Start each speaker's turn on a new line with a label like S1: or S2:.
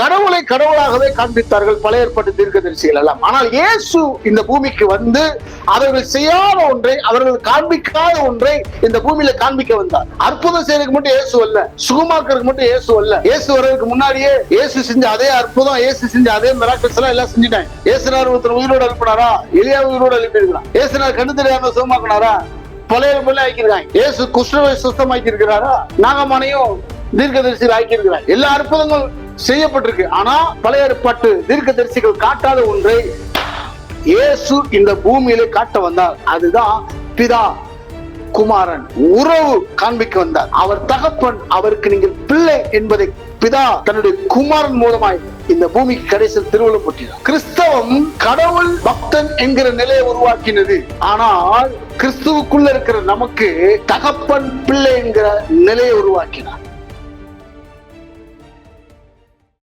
S1: கடவுளை கடவுளாகவே காண்பித்தார்கள். பழைய தீர்க்க தீர்க்கதரிசிகள் எல்லாம். ஆனால் இயேசு இந்த பூமிக்கு வந்து அவர்கள் செய்யாத ஒன்றை அவர்கள் காண்பிக்காத ஒன்றை இந்த பூமியில காண்பிக்க வந்தார். அற்புதம் செய்யறதுக்கு மட்டும் இயேசு அல்ல. சுகமாக்குறதுக்கு மட்டும் இயேசு அல்ல. இயேசு வர்றதுக்கு முன்னாடியே இயேசு செஞ்ச அதே அற்புதம் இயேசு செஞ்ச அதே மிராக்கல்ஸ் எல்லாம் எல்லாம் செஞ்சுட்டாங்க. இயேசுனார் ஒருத்தர் உயிரோடு எழுப்பினாரா எளியா உயிரோடு எழுப்பியிருக்கிறான் இயேசுனார் கண்ணு தெரியாம சுகமாக்குனாரா? பழைய பிள்ளை ஆக்கியிருக்காங்க. இயேசு குஷ்ணவை சுத்தமாக்கி இருக்கிறாரா நாகமானையும் தீர்க்கதரிசியில் ஆக்கியிருக்கிறார். எல்லா அற்புதங்களும் செய்யப்பட்டிருக்கு. ஆனா பழைய ஏற்பாட்டு தீர்க்கதரிசிகள் காட்டாத ஒன்றை இயேசு இந்த பூமியிலே காட்ட வந்தார். அதுதான் பிதா குமாரன் உறவு காண்பிக்க வந்தார். அவர் தகப்பன் அவருக்கு நீங்கள் பிள்ளை என்பதை பிதா தன்னுடைய குமாரன் மூலமாய் இந்த பூமிக்கு கடைசியில் திருவிழா போட்டினார். கிறிஸ்தவம் கடவுள் பக்தன் என்கிற நிலையை உருவாக்கினது. ஆனால் கிறிஸ்துவுக்குள்ள இருக்கிற நமக்கு தகப்பன் பிள்ளை என்கிற நிலையை உருவாக்கினார்.